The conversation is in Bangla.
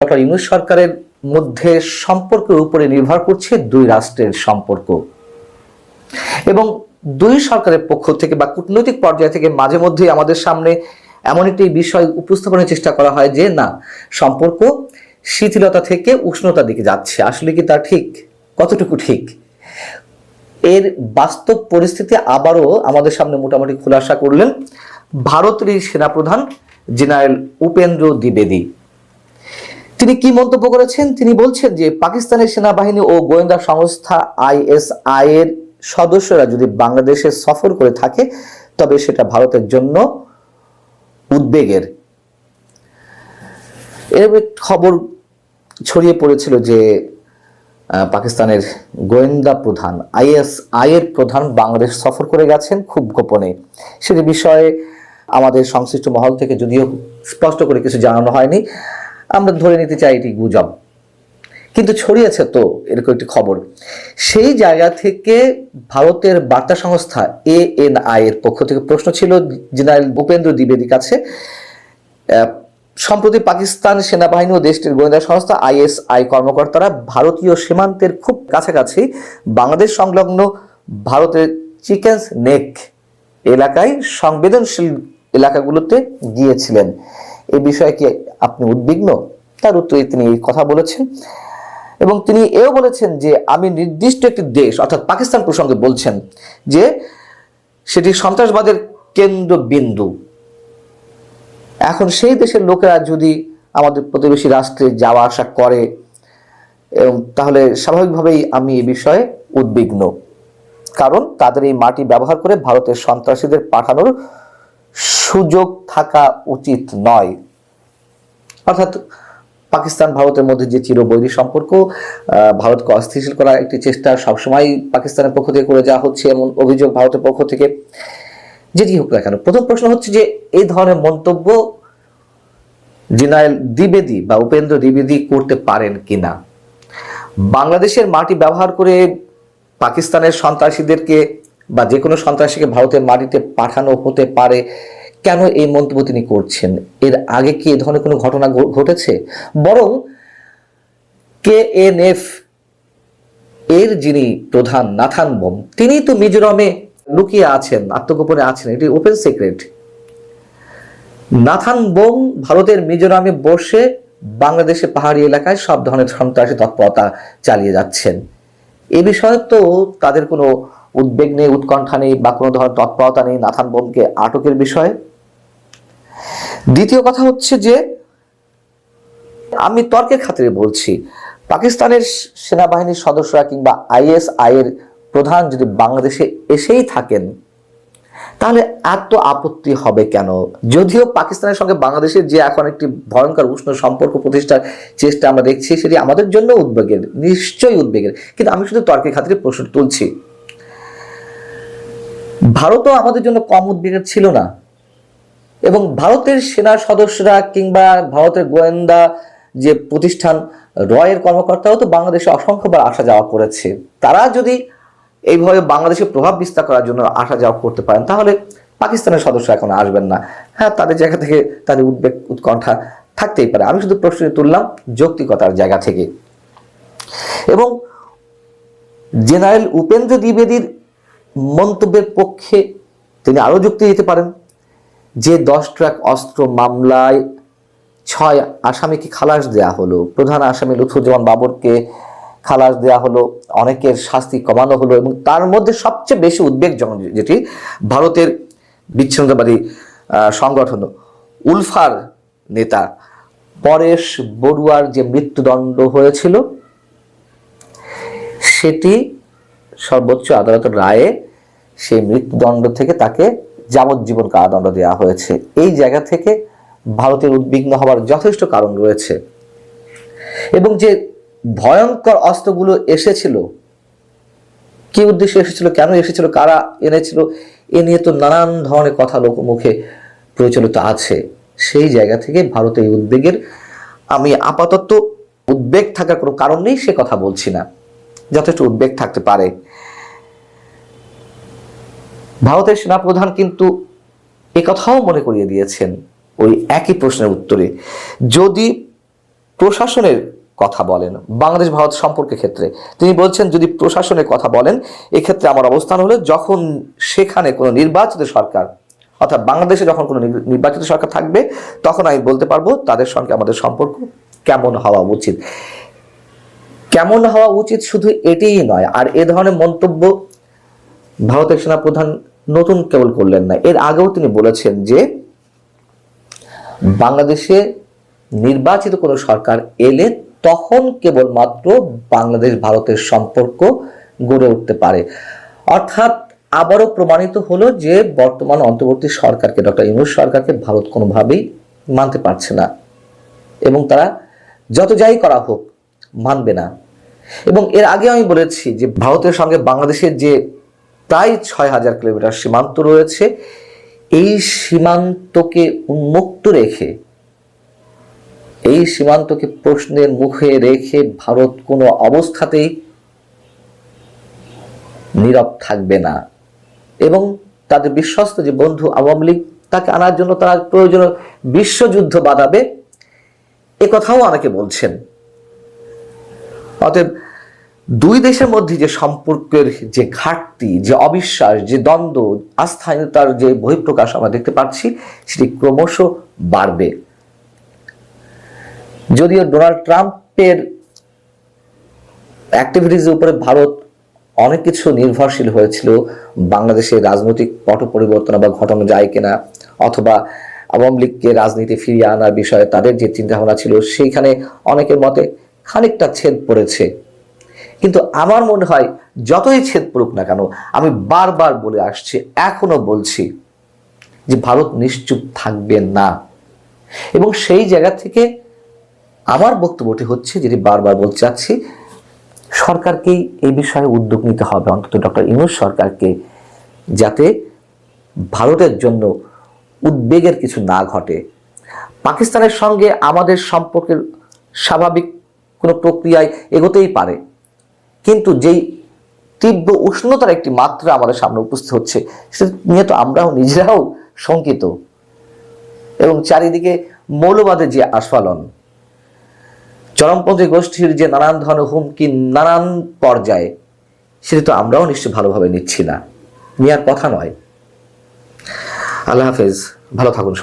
ডক্টর ইউনুস সরকারের মধ্যে সম্পর্কের উপরে নির্ভর করছে দুই রাষ্ট্রের সম্পর্ক। এবং দুই সরকারের পক্ষ থেকে বা কূটনৈতিক পর্যায় থেকে মাঝে মধ্যেই আমাদের সামনে এমন একটি বিষয় উপস্থাপনের চেষ্টা করা হয় যে, না, সম্পর্ক শিথিলতা থেকে উষ্ণতার দিকে যাচ্ছে। আসলে কি তা ঠিক? কতটুকু ঠিক? এর বাস্তব পরিস্থিতি আবারও আমাদের সামনে মোটামুটি খোলাসা করলেন ভারতের সেনাপ্রধান জেনারেল উপেন্দ্র দ্বিবেদী। তিনি কি মন্তব্য করেছেন? তিনি বলছেন যে, পাকিস্তানের সেনাবাহিনী ও গোয়েন্দা সংস্থা আইএসআই এর সদস্যরা যদি বাংলাদেশে সফর করে থাকে, তবে সেটা ভারতের জন্য উদ্বেগের। এর খবর ছড়িয়ে পড়েছিল যে পাকিস্তানের গোয়েন্দা প্রধান, আইএসআই এর প্রধান বাংলাদেশ সফর করে গেছেন খুব গোপনে। সেটি বিষয়ে আমাদের সংশ্লিষ্ট মহল থেকে যদিও স্পষ্ট করে কিছু জানানো হয়নি। আমরা ধরে নিতে চাই এটি গুজব। কিন্তু ছড়িয়েছে তো, এরকম একটি খবর। সেই জায়গা থেকে ভারতের বার্তা সংস্থা এএনআই এর পক্ষ থেকে প্রশ্ন ছিল, জেনারেল ভূপেন্দ্র দ্বিবেদীর কাছে সম্প্রতি পাকিস্তান সেনাবাহিনী ও দেশটির গোয়েন্দা সংস্থা আইএসআই কর্মকর্তারা ভারতীয় সীমান্তের খুব কাছাকাছি বাংলাদেশ সংলগ্ন ভারতের চিকেন্স নেক এলাকায় সংবেদনশীল এলাকাগুলোতে গিয়েছিলেন। এই বিষয়ে কি আপনি উদ্বিগ্ন? তার উত্তরে তিনি এই কথা বলেছেন। এবং তিনি এও বলেছেন যে, আমি নির্দিষ্ট একটি দেশ, অর্থাৎ পাকিস্তান প্রসঙ্গে বলছেন যে, সেটি সন্ত্রাসবাদের কেন্দ্রবিন্দু। এখন সেই দেশের লোকেরা যদি আমাদের প্রতিবেশী রাষ্ট্রে যাওয়া আসা করে, এবং তাহলে স্বাভাবিকভাবেই আমি এ বিষয়ে উদ্বিগ্ন। কারণ তাদের এই মাটি ব্যবহার করে ভারতের সন্ত্রাসীদের পাঠানোর সুযোগ থাকা উচিত নয়। অর্থাৎ পাকিস্তান, ভারতের মধ্যে যে চিরবৈরী সম্পর্ক ভারতকে অস্থিতিশীল করার একটি চেষ্টা সবসময় পাকিস্তানের পক্ষ থেকে করে যাওয়া হচ্ছে, এমন অভিযোগ ভারতের পক্ষ থেকে। যেটি হোক না কেন, প্রথম প্রশ্ন হচ্ছে যে এই ধরনের মন্তব্য জেনারেল দ্বিবেদী বা উপেন্দ্র দ্বিবেদী করতে পারেন কিনা? বাংলাদেশের মাটি ব্যবহার করে পাকিস্তানের সন্ত্রাসীদেরকে বা যে কোনো সন্ত্রাসীকে ভারতের মাটিতে পাঠানো হতে পারে কেন এই মন্তব্য তিনি করছেন? এর আগে কি এ ধরনের কোনো ঘটনা ঘটেছে? বরং কে এন এফ এর যিনি প্রধান নাথান বোম, তিনি তো মিজোরামে লুকিয়ে আছেন, আত্মগোপনে আছেন, এটি ওপেন সিক্রেট। নাথান বোম ভারতের মিজোরামে বসে বাংলাদেশে পাহাড়ি এলাকায় সব ধরনের সন্ত্রাসী তৎপরতা চালিয়ে যাচ্ছেন। এ বিষয়ে তো তাদের কোনো উদ্বেগ নেই, উৎকণ্ঠা নেই বা কোনো ধরনের তৎপরতা নেই, নাথান বোমকে আটকের বিষয়ে। দ্বিতীয় কথা হচ্ছে যে, আমি তর্কের খাতিরে বলছি, পাকিস্তানের সেনাবাহিনীর সদস্যরা কিংবা আইএসআই এর প্রধান যদি বাংলাদেশে এসেই থাকেন, তাহলে এত আপত্তি হবে কেন? যদিও পাকিস্তানের সঙ্গে বাংলাদেশের যে এখন একটি ভয়ঙ্কর উষ্ণ সম্পর্ক প্রতিষ্ঠার চেষ্টা আমরা দেখছি, সেটি আমাদের জন্য উদ্বেগের, নিশ্চয়ই উদ্বেগের। কিন্তু আমি শুধু তর্কের খাতিরে প্রশ্ন তুলছি। ভারতও আমাদের জন্য কম উদ্বেগের ছিল না। এবং ভারতের সেনা সদস্যরা কিংবা ভারতের গোয়েন্দা যে প্রতিষ্ঠান রয়ের কর্মকর্তাও তো বাংলাদেশে অসংখ্যবার আসা যাওয়া করেছে। তারা যদি এইভাবে বাংলাদেশে প্রভাব বিস্তার করার জন্য আসা যাওয়া করতে পারেন, তাহলে পাকিস্তানের সদস্য এখন আসবেন না। হ্যাঁ তাদের জায়গা থেকে তাদের উদ্বেগ, উৎকণ্ঠা থাকতেই পারে। আমি শুধু প্রশ্ন তুললাম যৌক্তিকতার জায়গা থেকে। এবং জেনারেল উপেন্দ্র দ্বিবেদীর মন্তব্যের পক্ষে তিনি আরও যুক্তি দিতে পারেন যে দশ ট্রাক অস্ত্র মামলায় ছয় আসামিকে খালাস দেয়া হলো। প্রধান আসামি লুৎফুজ্জামান বাবরকে খালাস দেয়া হলো। অনেকের শাস্তি কমানো হলো এবং তার মধ্যে সবচেয়ে বেশি উদ্বেগজনক যেটি ভারতের বিচ্ছিন্নতাবাদী সংগঠন উলফার নেতা পরেশ বড়ুয়ার যে মৃত্যুদণ্ড হয়েছিল, সেটি সর্বোচ্চ আদালতের রায়ে সেই মৃত্যুদণ্ড থেকে তাকে যাবজ্জীবন কারাদণ্ড দেওয়া হয়েছে। এই জায়গা থেকে ভারতের উদ্বিগ্ন হওয়ার যথেষ্ট কারণ রয়েছে। এবং যে ভয়ঙ্কর অস্ত্রগুলো এসেছিল, কি উদ্দেশ্যে এসেছিল, কেন এসেছিল, কারা এনেছিল, এ নিয়ে তো নানান ধরনের কথা লোকমুখে প্রচলিত আছে। সেই জায়গা থেকে ভারতের উদ্বেগের আমি আপাতত উদ্বেগ থাকার কোনো কারণ নেই, সে কথা বলছি না। যথেষ্ট উদ্বেগ থাকতে পারে। ভারতের সেনাপ্রধান কিন্তু একথাও মনে করিয়ে দিয়েছেন ওই একই প্রশ্নের উত্তরে। যদি প্রশাসনের কথা বলেন, বাংলাদেশ ভারত সম্পর্কের ক্ষেত্রে, তিনি বলছেন, যদি প্রশাসনের কথা বলেন, এক্ষেত্রে আমার অবস্থান হলো যখন সেখানে কোনো নির্বাচিত সরকার, অর্থাৎ বাংলাদেশে যখন কোনো নির- নির্বাচিত সরকার থাকবে, তখন আমি বলতে পারব তাদের সঙ্গে আমাদের সম্পর্ক কেমন হওয়া উচিত। কেমন হওয়া উচিত শুধু এটিই নয়, আর এ ধরনের মন্তব্য ভারতের সেনাপ্রধান নতুন কেবল করলেন না। এর আগেও তিনি বলেছেন যে, বাংলাদেশে নির্বাচিত কোনো সরকার এলে তখন কেবলমাত্র বাংলাদেশ ভারতের সম্পর্ক গড়ে উঠতে পারে। অর্থাৎ আবারও প্রমাণিত হলো যে, বর্তমান অন্তর্বর্তী সরকারকে, ডক্টর ইউনুস সরকারকে ভারত কোনোভাবেই মানতে পারছে না। এবং তারা যত যাই করা হোক, মানবে না। এবং এর আগে আমি বলেছি যে, ভারতের সঙ্গে বাংলাদেশের যে প্রায় ছয় হাজার কিলোমিটার সীমান্ত রয়েছে। এই সীমান্তকে উন্মুক্ত রেখে, এই সীমান্তকে প্রশ্নের মুখে রেখে ভারত কোনো অবস্থাতেই নীরব থাকবে না। এবং তাদের বিশ্বস্ত যে বন্ধু আওয়ামী লীগ, তাকে আনার জন্য তারা প্রয়োজনীয় বিশ্বযুদ্ধ বাঁধাবে, এ কথাও অনেকে বলছেন। অতএব দুই দেশের মধ্যে যে সম্পর্কের যে ঘাটতি, যে অবিশ্বাস, যে দ্বন্দ্ব আস্থাহীনতার যে বহিঃপ্রকাশ আমরা দেখতে পাচ্ছি, সেটি ক্রমশ বাড়বে। যদিও ডোনাল্ড ট্রাম্পের অ্যাক্টিভিটিজের উপরে ভারত অনেক কিছু নির্ভরশীল হয়েছিল, বাংলাদেশের রাজনৈতিক পট পরিবর্তন বা ঘটানো যায় কিনা, অথবা আওয়ামী লীগকে রাজনীতি ফিরিয়ে আনার বিষয়ে তাদের যে চিন্তাভাবনা ছিল, সেইখানে অনেকের মতে খানিকটা ছেদ পড়েছে। কিন্তু আমার মনে হয় যতই ছেদ পড়ুক না কেন, আমি বারবার বলে আসছি, এখনও বলছি যে ভারত নিশ্চুপ থাকবে না। এবং সেই জায়গা থেকে আমার বক্তব্যটি হচ্ছে, যেটি বারবার বলতে চাচ্ছি, সরকারকেই এই বিষয়ে উদ্যোগ নিতে হবে, অন্তত ডক্টর ইউনুস সরকারকে, যাতে ভারতের জন্য উদ্বেগের কিছু না ঘটে। পাকিস্তানের সঙ্গে আমাদের সম্পর্কের স্বাভাবিক কোনো প্রক্রিয়ায় এগোতেই পারে। কিন্তু যেই তীব্র উষ্ণতার একটি মাত্রা আমাদের সামনে উপস্থিত হচ্ছে, সেটা নিয়ে তো আমরাও নিজেরাও শঙ্কিত। এবং চারিদিকে মৌলবাদের যে আস্ফালন, চরমপন্থী গোষ্ঠীর যে নানান ধরনের হুমকি, নানান পর্যায়ে, সেটা তো আমরাও নিশ্চয় ভালোভাবে নিচ্ছি না। নেওয়ার কথা নয়। আল্লাহ হাফেজ, ভালো থাকুন